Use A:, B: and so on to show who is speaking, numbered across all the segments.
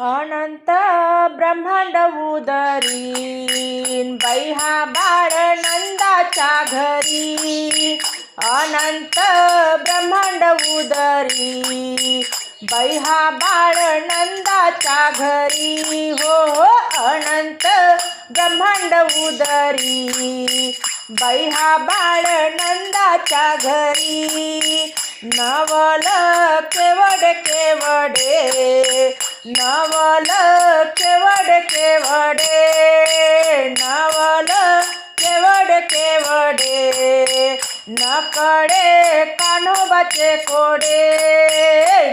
A: अनंत ब्रह्मांड उदरीन बैहा हा बाळ नंदाच्या घरी. अनंत ब्रह्मांड उदरी बैहा हा बाळ नंदाच्या घरी. हो हो अनंत ब्रह्मांड उदरी बैहा हा बाळ नंदाच्या घरी. नवल केवड केवडे नवल केवड केवडे नवल केवड केवडे नकडे कान्होबाचे कोडे?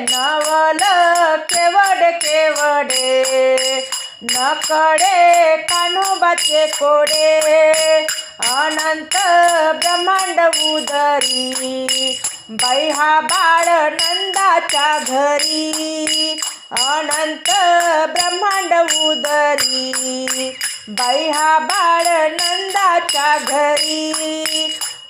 A: नवल केवड केवडे नकडे कान्होबाचे कोडे? अनंत ब्रह्मांड उदरी बाई हा बाळ नंदाच्या घरी. अनंत ब्रह्मांड उदरी बाई हा बाळ नंदाच्या घरी.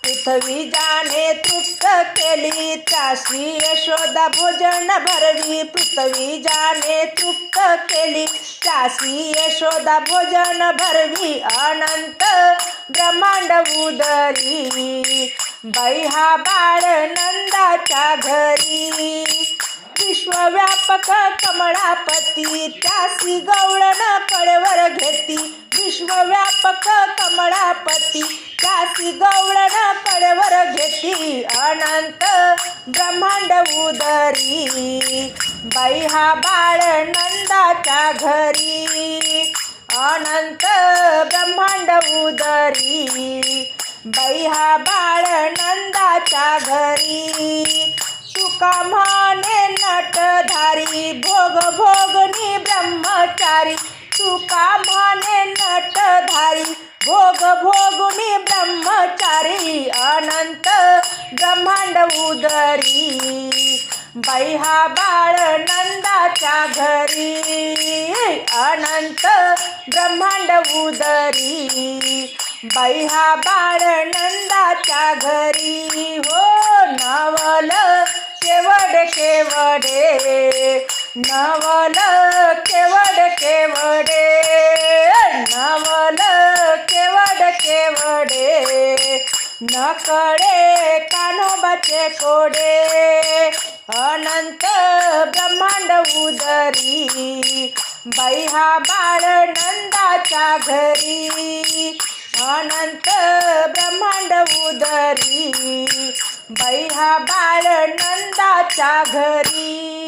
A: पृथ्वी जाने तृप्त केली त्याशी यशोदा भोजन भरवी. पृथ्वी जाने तृप्त केली त्याशी यशोदा भोजन भरवी. अनंत ब्रह्मांड उदरी बाई हा बाळ नंदाच्या घरी. विश्वव्यापक कमळापती त्यासी गवळण कळवर घेती. विश्वव्यापक कमळापती त्यासी गवळण कळवर घेती. अनंत ब्रह्मांड उदरी बाई हा बाळ नंदाच्या घरी. अनंत ब्रह्मांड उदरी बाई हा बाळ नंदाच्या घरी. तुका म्हणे विचारी तुका म्हणे नटधारी भोग भोगुनी ब्रह्मचारी अनंत ब्रह्मांड उदरी. बाई हा बाळ नंदाच्या घरी अनंत ब्रह्मांड उदरी. बाई हा बाळ नंदाच्या घरी हो नवल केवड केवडे नवल नकडे कान्होबाचे कोडे. अनंत ब्रह्मांड उदरी. बाई हा बाळ नंदाच्या घरी. अनंत ब्रह्मांड उदरी. बाई हा बाळ नंदाच्या घरी.